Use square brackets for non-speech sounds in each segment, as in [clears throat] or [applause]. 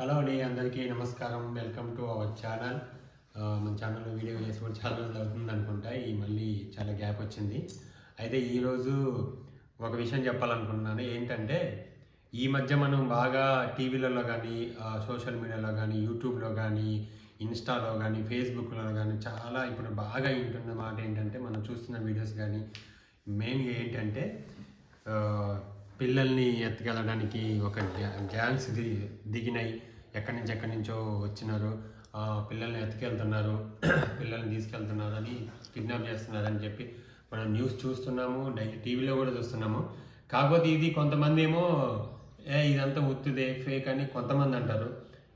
Hello అండి అందరికీ నమస్కారం. Welcome to our channel. మన ఛానల్లో వీడియో చేసి కూడా చాలా రోజులు అవుతుంది అనుకుంటా. ఈ మళ్ళీ చాలా గ్యాప్ వచ్చింది. అయితే ఈరోజు ఒక విషయం చెప్పాలనుకుంటున్నాను. ఏంటంటే ఈ మధ్య మనం బాగా టీవీలలో కానీ సోషల్ మీడియాలో కానీ యూట్యూబ్లో కానీ ఇన్స్టాలో కానీ ఫేస్బుక్లో కానీ చాలా ఇప్పుడు బాగా వింటున్న మాట ఏంటంటే మనం చూస్తున్న వీడియోస్ కానీ మెయిన్గా ఏంటంటే పిల్లల్ని ఎత్తుకెళ్ళడానికి ఒక గ్యా- గ్యాంగ్స్ దిగినాయి. ఎక్కడి నుంచి ఎక్కడి నుంచో వచ్చినారు పిల్లల్ని ఎత్తుకెళ్తున్నారు [clears throat] పిల్లల్ని తీసుకెళ్తున్నారు అని కిడ్నాప్ చేస్తున్నారు అని చెప్పి మనం న్యూస్ చూస్తున్నాము డైలీ టీవీలో కూడా చూస్తున్నాము. కాకపోతే ఇది కొంతమంది ఏమో ఏ ఇదంతా ఉత్తుదే ఫేక్ అని కొంతమంది అంటారు.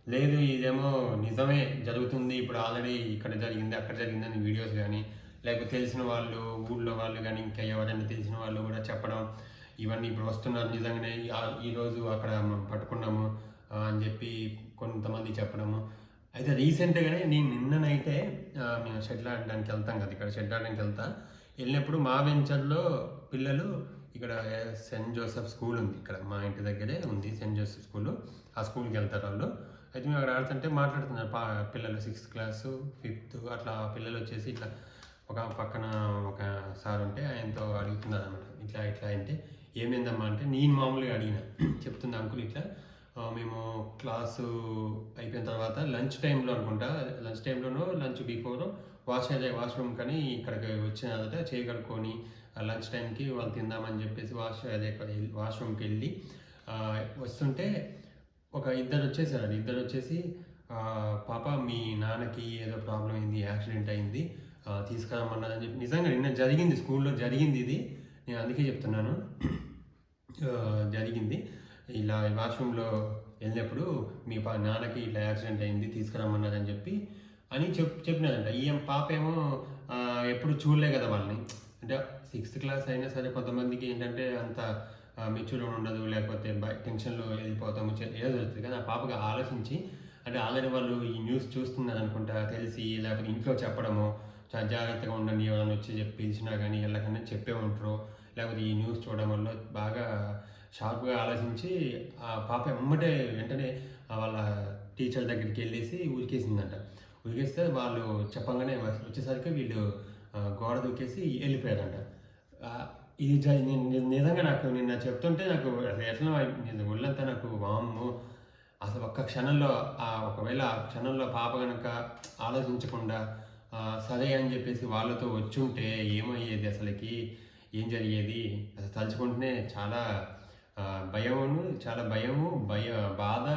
లేదు ఇదేమో నిజమే జరుగుతుంది ఇప్పుడు ఆల్రెడీ ఇక్కడ జరిగింది అక్కడ జరిగిందని వీడియోస్ కానీ లేకపోతే తెలిసిన వాళ్ళు ఊళ్ళో వాళ్ళు కానీ ఇంకా ఎవరైనా తెలిసిన వాళ్ళు కూడా చెప్పడం ఇవన్నీ ఇప్పుడు వస్తున్నారు నిజంగానే. ఈరోజు అక్కడ మనం పట్టుకున్నాము అని చెప్పి కొంతమంది చెప్పడము. అయితే రీసెంట్గానే నేను నిన్ననైతే మేము షెడ్ ఆడడానికి వెళ్తాం కదా ఇక్కడ షెడ్ ఆడడానికి వెళ్తా. వెళ్ళినప్పుడు మా వెంచర్లో పిల్లలు ఇక్కడ సెయింట్ జోసెఫ్ స్కూల్ ఉంది. ఇక్కడ మా ఇంటి దగ్గరే ఉంది సెయింట్ జోసెఫ్ స్కూల్. ఆ స్కూల్కి వెళ్తారు వాళ్ళు. అయితే మేము అక్కడ ఆడుతుంటే మాట్లాడుతున్నారు పా పిల్లలు సిక్స్త్ క్లాసు ఫిఫ్త్ అట్లా పిల్లలు వచ్చేసి ఇట్లా ఒక పక్కన ఒక సార్ ఉంటే ఆయనతో అడుగుతున్నారు అనమాట ఇట్లా ఇట్లా అంటే ఏమైందమ్మా అంటే నేను మామూలుగా అడిగిన. చెప్తుంది అంకుల్ ఇట్లా మేము క్లాసు అయిపోయిన తర్వాత లంచ్ టైంలో అనుకుంటా లంచ్ టైంలోనో లంచ్ బిఫోర్ వాష్ అదే వాష్రూమ్ కానీ ఇక్కడికి వచ్చిన తర్వాత చేయి కడుక్కొని లంచ్ టైంకి వాళ్ళు తిందామని చెప్పేసి వాష్ అదే వాష్రూమ్కి వెళ్ళి వస్తుంటే ఒక ఇద్దరు వచ్చేసారు ఇద్దరు వచ్చేసి పాప మీ నాన్నకి ఏదో ప్రాబ్లం అయింది యాక్సిడెంట్ అయింది ఆ, తీసుకురమ్మన్నదని చెప్పి నిజంగా నిన్న జరిగింది స్కూల్లో జరిగింది ఇది. నేను అందుకే చెప్తున్నాను. జరిగింది. ఇలా వాష్రూమ్లో వెళ్ళినప్పుడు మీ పా నాన్నకి ఇట్లా యాక్సిడెంట్ అయింది తీసుకురమ్మన్నదని చెప్పి అని చెప్ చెప్పినారంట. ఈ పాప ఏమో ఎప్పుడు చూడలే కదా వాళ్ళని. అంటే సిక్స్త్ క్లాస్ అయినా సరే కొంతమందికి ఏంటంటే అంత మెచ్యూర్ ఉండదు లేకపోతే బయ టెన్షన్లో వెళ్ళిపోతాము ఏదో జరుగుతుంది. కానీ ఆ పాపగా ఆలోచించి అంటే ఆల్రెడీ వాళ్ళు ఈ న్యూస్ చూస్తున్నారు అనుకుంటా తెలిసి లేకపోతే ఇంట్లో చెప్పడము చాలా జాగ్రత్తగా ఉండండి ఎవరైనా వచ్చి చెప్పి పిలిచినా కానీ వెళ్ళకన్నా చెప్పే ఉంటారు. లేకపోతే ఈ న్యూస్ చూడడం వల్ల బాగా షార్ప్గా ఆలోచించి ఆ పాప ఎమ్మటే వెంటనే వాళ్ళ టీచర్ దగ్గరికి వెళ్ళేసి ఉరికేసిందంట. ఉరికేస్తే వాళ్ళు చెప్పంగానే వచ్చేసరికి వీళ్ళు గోడ దూకేసి వెళ్ళిపోయారంట. ఇది నేను- నిజంగా నాకు నిన్న చెప్తుంటే నాకు అసలు ఎట్లా నేను ఒళ్ళంతా నాకు వాము అసలు ఒక్క క్షణంలో ఆ ఒకవేళ ఆ క్షణంలో పాప కనుక ఆలోచించకుండా సరే అని చెప్పేసి వాళ్ళతో వచ్చుంటే ఏమయ్యేది అసలుకి? ఏం జరిగేది? అసలు తలుచుకుంటేనే చాలా భయమును చాలా భయము భయ బాధ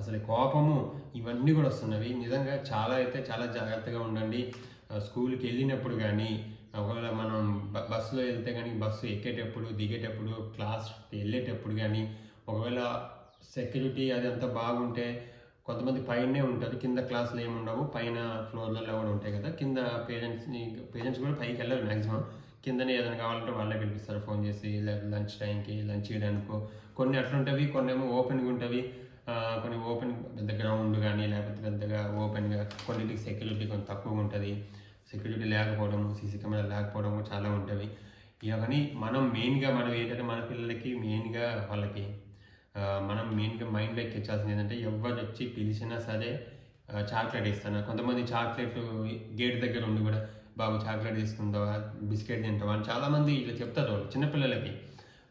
అసలు కోపము ఇవన్నీ కూడా వస్తున్నవి. నిజంగా చాలా అయితే చాలా జాగ్రత్తగా ఉండండి. స్కూల్కి వెళ్ళినప్పుడు కానీ ఒకవేళ మనం బ- బస్సులో వెళ్తే కానీ బస్సు ఎక్కేటప్పుడు దిగేటప్పుడు క్లాస్ వెళ్ళేటప్పుడు కానీ ఒకవేళ సెక్యూరిటీ అది అంతా బాగుంటే కొంతమంది పైనే ఉంటారు. కింద క్లాసులు ఏమి ఉండవు పైన ఫ్లోర్లలో కూడా ఉంటాయి కదా. కింద పేరెంట్స్ని పేరెంట్స్ కూడా పైకి వెళ్ళరు మ్యాక్సిమం కిందనే ఏదైనా కావాలంటే వాళ్ళే పిలిపిస్తారు. ఫోన్ చేసి లంచ్ టైంకి లంచ్ చేయడానికో కొన్ని అట్లుంటవి కొన్ని ఏమో ఓపెన్గా ఉంటవి. కొన్ని ఓపెన్ పెద్ద గ్రౌండ్ కానీ లేకపోతే పెద్దగా ఓపెన్గా కొన్నింటికి సెక్యూరిటీ కొంచెం తక్కువగా ఉంటుంది. సెక్యూరిటీ లేకపోవడం సీసీ కెమెరా లేకపోవడం చాలా ఉంటవి. ఇవన్నీ మనం మెయిన్గా మనం ఏంటంటే మన పిల్లలకి మెయిన్గా వాళ్ళకి మనం మెయిన్గా మైండ్లో ఎక్కించాల్సింది ఏంటంటే ఎవరు వచ్చి పిలిచినా సరే చాక్లెట్ ఇస్తాను. కొంతమంది చాక్లెట్ గేట్ దగ్గర ఉండి కూడా బాబు చాక్లెట్ తీసుకుందావా? బిస్కెట్ తింటావా? అని చాలామంది ఇట్లా చెప్తారు వాళ్ళు చిన్నపిల్లలకి.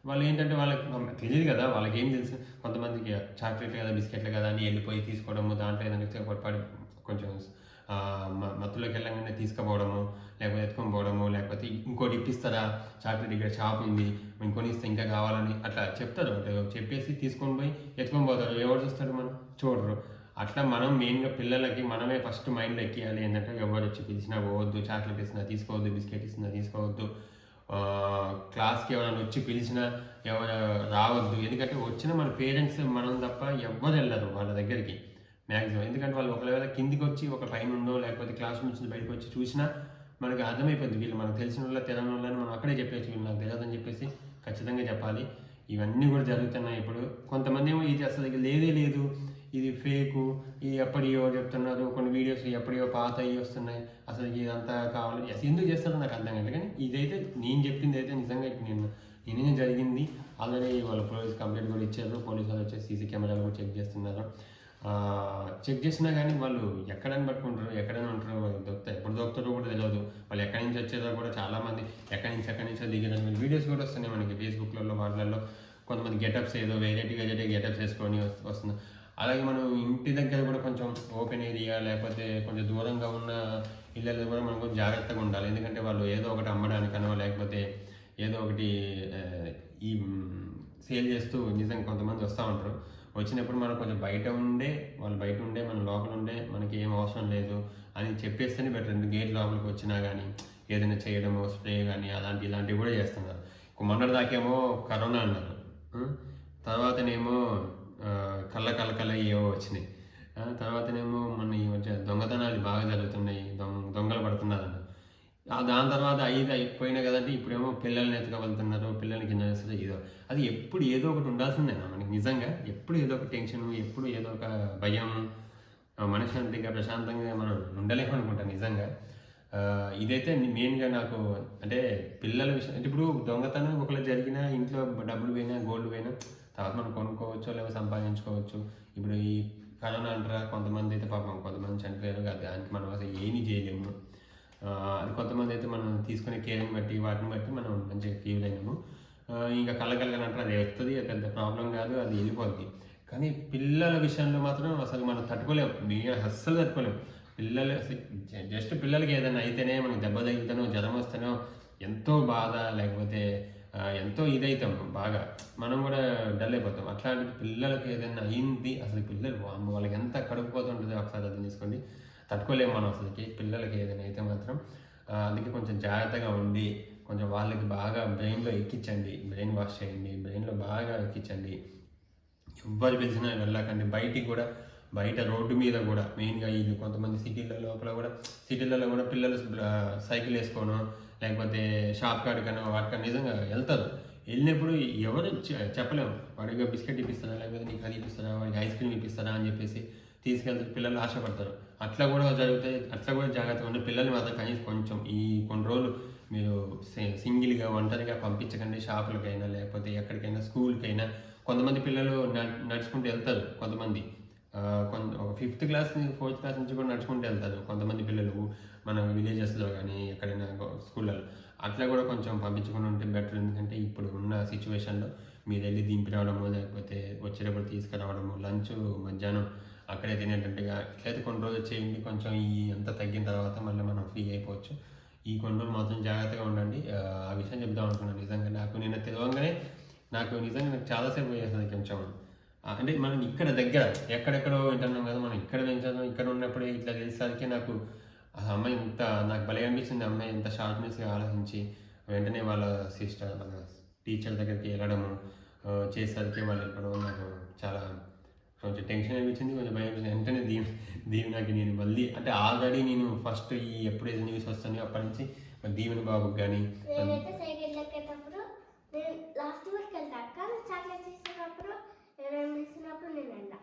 వాళ్ళు ఏంటంటే వాళ్ళకి తెలియదు కదా వాళ్ళకి ఏం తెలుసు? కొంతమందికి చాక్లెట్ కదా బిస్కెట్లు కదా అని వెళ్ళిపోయి తీసుకోవడము దాంట్లో ఏదైనా పడి కొంచెం మ- మత్తులోకి వెళ్ళగానే తీసుకుపోవడము లేకపోతే ఎత్తుకొని పోవడము లేకపోతే ఇంకోటి ఇప్పిస్తారా? చాక్లెట్ ఇక్కడ షాప్ ఉంది మేము కొనిస్తే ఇంకా కావాలని అట్లా చెప్తారు. అంటే చెప్పేసి తీసుకొని పోయి ఎత్తుకొని పోతారు. ఎవరు చూస్తారు మనం? చూడరు. అట్లా మనం మెయిన్గా పిల్లలకి మనమే ఫస్ట్ మైండ్లో ఎక్కియాలి. ఏంటంటే ఎవరు వచ్చి పిలిచినా పోవద్దు చాక్లెట్ ఇస్తున్నా తీసుకోవద్దు బిస్కెట్ ఇస్తున్నా తీసుకోవద్దు. క్లాస్కి ఎవరైనా వచ్చి పిలిచినా ఎవరు రావద్దు. ఎందుకంటే వచ్చిన మన పేరెంట్స్ మనం తప్ప ఎవ్వరు వెళ్ళరు వాళ్ళ దగ్గరికి మ్యాక్సిమం ఎందుకంటే వాళ్ళు ఒకవేళ కిందికి వచ్చి ఒక పైన ఉండో లేకపోతే క్లాస్ నుంచి బయటకు వచ్చి చూసినా మనకి అర్థమైపోద్ది. వీళ్ళు మనకు తెలిసిన వాళ్ళ తెలియని వాళ్ళని మనం అక్కడే చెప్పేసి వీళ్ళు నాకు తెలియదని చెప్పేసి ఖచ్చితంగా చెప్పాలి. ఇవన్నీ కూడా జరుగుతున్నాయి ఇప్పుడు. కొంతమంది ఏమో ఇది అసలు లేదే లేదు. ఇది ఫేకు ఇది ఎప్పటియో చెప్తున్నారు కొన్ని వీడియోస్ ఎప్పటియో పాత అయ్యి వస్తున్నాయి. అసలు ఇదంతా కావాలి. అసలు ఎందుకు చేస్తారో నాకు అర్థం కాదు కానీ ఇదైతే నేను చెప్పింది అయితే నిజంగా ఇప్పుడు నేను నేనే జరిగింది? ఆల్రెడీ వాళ్ళు పోలీస్ కంప్లైంట్ కూడా ఇచ్చారు. పోలీసు వాళ్ళు వచ్చి సీసీ కెమెరాలు కూడా చెక్ చేస్తున్నారు. చెక్ చేసినా కానీ వాళ్ళు ఎక్కడని పట్టుకుంటారు ఎక్కడైనా ఉంటారు వాళ్ళు దొరుకుతాయి. ఎప్పుడు దొరుకుతారో కూడా తెలియదు వాళ్ళు ఎక్కడి నుంచి వచ్చేదో కూడా చాలా మంది ఎక్కడి నుంచి ఎక్కడి నుంచో దిగడం వీడియోస్ కూడా వస్తున్నాయి మనకి ఫేస్బుక్లలో వాటిలలో కొంతమంది గెటప్స్ ఏదో వెరైటీ వెరైటీ గెటప్స్ వేసుకొని వస్తుంది అలాగే మనం ఇంటి దగ్గర కూడా కొంచెం ఓపెన్ ఏరియా లేకపోతే కొంచెం దూరంగా ఉన్న ఇళ్ళల్లో కూడా మనం కొంచెం జాగ్రత్తగా ఉండాలి. ఎందుకంటే వాళ్ళు ఏదో ఒకటి అమ్మడానికనో లేకపోతే ఏదో ఒకటి ఈ సేల్ చేస్తూ నిజంగా కొంతమంది వస్తూ ఉంటారు. వచ్చినప్పుడు మనం కొంచెం బయట ఉండే వాళ్ళు బయట ఉండే మనం లోపల ఉండే మనకి ఏం అవసరం లేదు అని చెప్పేస్తేనే బెటర్ రెండు గేట్ లోపలికి వచ్చినా కానీ ఏదైనా చేయడము స్ప్రే కానీ అలాంటి ఇలాంటివి కూడా చేస్తున్నారు. మొన్నటి దాకేమో కరోనా అన్నారు. తర్వాతనేమో కళ్ళ కళ్ళ కళ్ళ ఏవో వచ్చినాయి. తర్వాతనేమో మన ఈ మధ్య దొంగతనాలు బాగా జరుగుతున్నాయి దొంగ దొంగలు పడుతున్నారు ఆ దాని తర్వాత ఐదు అయిపోయినాయి కదంటే ఇప్పుడేమో పిల్లల్ని వెళ్తున్నారు పిల్లల్ని కింద వేస్తారు ఏదో. అది ఎప్పుడు ఏదో ఒకటి ఉండాల్సిందే మనకి నిజంగా ఎప్పుడు ఏదో ఒక టెన్షన్ ఎప్పుడు ఏదో ఒక భయం మనశ్శాంతిగా ప్రశాంతంగా మనం ఉండలేము అనుకుంటాం నిజంగా. ఇదైతే మెయిన్గా నాకు అంటే పిల్లల విషయం అంటే ఇప్పుడు దొంగతనం ఒకళ్ళు జరిగినా ఇంట్లో డబ్బులు పోయినా గోల్డ్ పోయినా తర్వాత మనం కొనుక్కోవచ్చు లేదా సంపాదించుకోవచ్చు. ఇప్పుడు ఈ కరోనా అంటారా కొంతమంది అయితే పాపం కొంతమంది చనిపోయారు కదా దానికి మనం అసలు ఏమీ చేయలేము. అది కొంతమంది అయితే మనం తీసుకునే కేరింగ్ బట్టి వాటిని బట్టి మనం మంచిగా ఫీల్ అయినాము. ఇంకా కళ్ళకలగని అంటారు అది వస్తుంది పెద్ద ప్రాబ్లం కాదు అది వెళ్ళిపోద్ది. కానీ పిల్లల విషయంలో మాత్రం అసలు మనం తట్టుకోలేము నేను అస్సలు తట్టుకోలేము పిల్లలు జస్ట్ పిల్లలకి ఏదైనా అయితేనే మనకి దెబ్బ తగిలితేనో జ్వరం వస్తేనో ఎంతో బాధ లేకపోతే ఎంతో ఇదైతాం బాగా. మనం కూడా డల్ అయిపోతాం. అట్లాంటి పిల్లలకి ఏదైనా అయింది అసలు పిల్లలు వాళ్ళకి ఎంత కడుపుపోతుంటుందో ఒకసారి అర్థం చేసుకోండి. తట్టుకోలేము మనం అసలుకి పిల్లలకి ఏదైనా అయితే మాత్రం. అందుకే కొంచెం జాగ్రత్తగా ఉండి కొంచెం వాళ్ళకి బాగా బ్రెయిన్లో ఎక్కించండి. బ్రెయిన్ వాష్ చేయండి బ్రెయిన్లో బాగా ఎక్కించండి. ఎవ్వరు పిలిచినా వెళ్ళకండి. బయటికి కూడా బయట రోడ్డు మీద కూడా మెయిన్గా వీళ్ళు కొంతమంది సిటీల లోపల కూడా సిటీలలో కూడా పిల్లలు సైకిల్ వేసుకోను లేకపోతే షాప్ కాడికనో వాటికన్నా నిజంగా వెళ్తారు. వెళ్ళినప్పుడు ఎవరు చెప్పలేము. వాడికి బిస్కెట్ ఇప్పిస్తారా లేకపోతే నీకు అది ఇప్పిస్తారా వాడికి ఐస్ క్రీమ్ ఇప్పిస్తారా అని చెప్పేసి తీసుకెళ్తారు పిల్లలు ఆశపడతారు. అట్లా కూడా జరుగుతాయి అట్లా కూడా జాగ్రత్తగా ఉండే పిల్లల్ని మాత్రం కనీసం కొంచెం ఈ కొన్ని రోజులు మీరు సింగిల్గా ఒంటరిగా పంపించకండి షాపులకైనా లేకపోతే ఎక్కడికైనా స్కూల్కైనా కొంతమంది పిల్లలు నడుచుకుంటూ వెళ్తారు కొంతమంది. కొంత ఒక ఫిఫ్త్ క్లాస్ ఫోర్త్ క్లాస్ నుంచి కూడా నడుచుకుంటూ వెళ్తారు కొంతమంది పిల్లలు. మన విలేజెస్లో కానీ ఎక్కడైనా స్కూళ్ళలో. అట్లా కూడా కొంచెం పంపించకుండా ఉంటే బెటర్ ఎందుకంటే ఇప్పుడు ఉన్న సిచ్యువేషన్లో మీరు వెళ్ళి దింపి రావడము లేకపోతే వచ్చేటప్పుడు తీసుకురావడము లంచ్ మధ్యాహ్నం అక్కడే తినేటట్టుగా ఇట్లయితే కొన్ని రోజులు చేయండి. కొంచెం ఈ అంతా తగ్గిన తర్వాత మళ్ళీ మనం ఫ్రీ అయిపోవచ్చు. ఈ కొన్ని రోజులు మాత్రం జాగ్రత్తగా ఉండండి. ఆ, విషయం చెప్దాం అనుకున్నాను నిజంగా. నాకు నిన్న తెలియగానే నాకు నిజంగా నాకు చాలాసేపు వేస్తుంది కొంచెం అంటే మనం ఇక్కడ దగ్గర ఎక్కడెక్కడో వింటున్నాం కదా మనం ఇక్కడ వింటున్నాం ఇక్కడ ఉన్నప్పుడే ఇట్లా తెలిసేసరికి నాకు ఆ అమ్మాయి ఇంత నాకు భలే అనిపించింది ఆ అమ్మాయి ఇంత షార్ప్నెస్గా ఆలోచించి వెంటనే వాళ్ళ సిస్టర్ వాళ్ళ టీచర్ దగ్గరికి వెళ్ళడము చేసేసరికి వాళ్ళు చెప్పడం నాకు చాలా కొంచెం టెన్షన్ అనిపించింది కొంచెం భయం అనిపించింది. వెంటనే దీని దీవెనకి నేను మళ్ళీ అంటే ఆల్రెడీ నేను ఫస్ట్ ఈ ఎప్పుడైతే న్యూస్ వస్తానో అప్పటి నుంచి మరి దీవెన బాబుకి కానీ నేనైతే సైకిల్ ఎక్కేటప్పుడు నేను లాస్ట్ వరకు వెళ్తా కానీ చాక్లెట్ తీసుకున్నప్పుడు ఎవరైనా పిలిచినప్పుడు నేను వెళ్ళా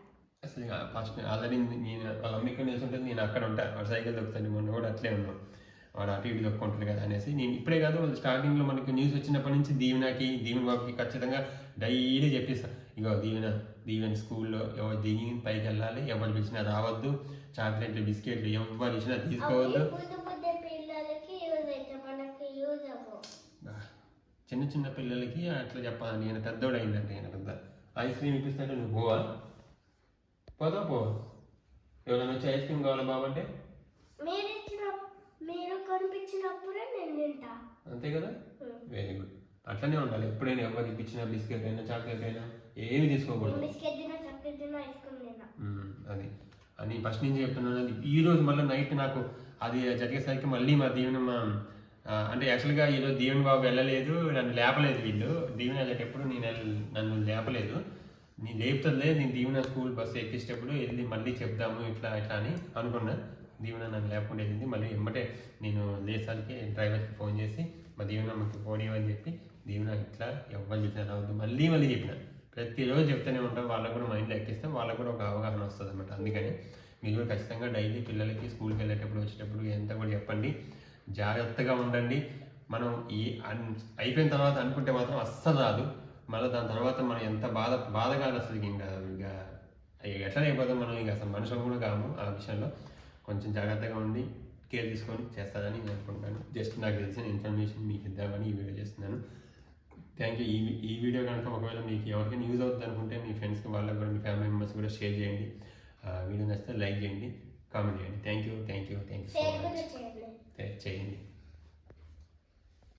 అసలు ఫస్ట్ ఆల్రెడీ నేను వాళ్ళ అమ్మ ఇక్కడ నిల్చుంటే నేను అక్కడ ఉంటా. వాడు సైకిల్ దొక్కుతాను మొన్న కూడా అట్లే ఉన్నాం. వాడు అటు ఇటు దొక్కుంటాడు కదా అనేసి నేను ఇప్పుడే కాదు వాళ్ళు స్టార్టింగ్లో మనకి న్యూస్ వచ్చినప్పటి నుంచి దీవెనకి దీవెన బాబుకి ఖచ్చితంగా డైలీ చెప్పిస్తాను ఇగో దీవెన దీవెన స్కూల్లో ఎవరు దిగి పైకి వెళ్ళాలి ఎవరు పిలిచినా రావద్దు. చాక్లెట్లు బిస్కెట్లు ఎవరు ఇచ్చినా తీసుకోవద్దు. చిన్న చిన్న పిల్లలకి అట్లా చెప్పాలి నేను పెద్దోడు అయిందంటే నేను పెద్ద. ఐస్ క్రీమ్ ఇప్పిస్తాంటే నువ్వు పోవా? పోతా పో. ఎవరైనా వచ్చి ఐస్ క్రీమ్ కావాలా బాబంటే? మీరు ఇచ్చిన మీరు కొనిపించినప్పుడే నేను తింటా. అంతే కదా. వెరీ గుడ్ అట్లనే ఉండాలి. ఎప్పుడైనా ఎవరు ఇప్పించిన బిస్కెట్ అయినా చాక్లెట్ అయినా ఏమి తీసుకోకూడదు. బిస్కెట్ చాక్లెట్ ఐస్ క్రీమ్ అది. అని ఫస్ట్ నుంచి చెప్తున్నాను. అది ఈ రోజు మళ్ళీ నైట్ నాకు అది జరిగేసరికి మళ్ళీ మా దీవెన మా అంటే యాక్చువల్గా ఈరోజు దీవెన బాబు వెళ్ళలేదు నన్ను లేపలేదు వీళ్ళు. దీవెన వెళ్ళేటప్పుడు నేను నన్ను లేపలేదు. నేను లేపుతుందే నేను దీవెన స్కూల్ బస్సు ఎక్కించేటప్పుడు వెళ్ళి మళ్ళీ చెప్దాము ఇట్లా ఇట్లా అని అనుకున్నా. దీవెన నన్ను లేకుండా వెళ్ళింది. మళ్ళీ ఎమ్మటే నేను లేసానికి డ్రైవర్కి ఫోన్ చేసి మా దీవెన మాకు ఫోన్ ఇవ్వని చెప్పి దీవెన ఇట్లా ఎవరు చెప్పినా రావద్దు మళ్ళీ మళ్ళీ చెప్పిన. ప్రతిరోజు చెప్తూనే ఉంటాం. వాళ్ళకు కూడా మైండ్లో ఎక్కిస్తాం. వాళ్ళకు కూడా ఒక అవగాహన వస్తుంది అనమాట అందుకని మీరు కూడా ఖచ్చితంగా డైలీ పిల్లలకి స్కూల్కి వెళ్ళేటప్పుడు వచ్చేటప్పుడు ఎంత కూడా చెప్పండి. జాగ్రత్తగా ఉండండి. మనం ఈ అయిపోయిన తర్వాత అనుకుంటే మాత్రం అస్సలు రాదు. మళ్ళీ దాని తర్వాత మనం ఎంత బాధ బాధ కాదు అసలు ఇంకా ఇంకా ఎట్లా అయిపోతాం మనం? ఇక అసలు మనుషులు కూడా కాము ఆ విషయంలో. కొంచెం జాగ్రత్తగా ఉండి కేర్ తీసుకొని చేస్తారని నేను అనుకుంటాను. జస్ట్ నాకు తెలిసిన ఇన్ఫర్మేషన్ మీకు ఇద్దామని ఈ వీడియో చేస్తున్నాను. Thank you. ఈ ఈ వీడియో కనుక ఒకవేళ మీకు ఎవరికైనా యూజ్ అవుతుంది అనుకుంటే మీ ఫ్రెండ్స్కి వాళ్ళకి కూడా మీ ఫ్యామిలీ మెంబర్స్ కూడా షేర్ చేయండి. ఆ వీడియో నచ్చితే లైక్ చేయండి కామెంట్ చేయండి. Thank you thank you thank you so much. చేయండి.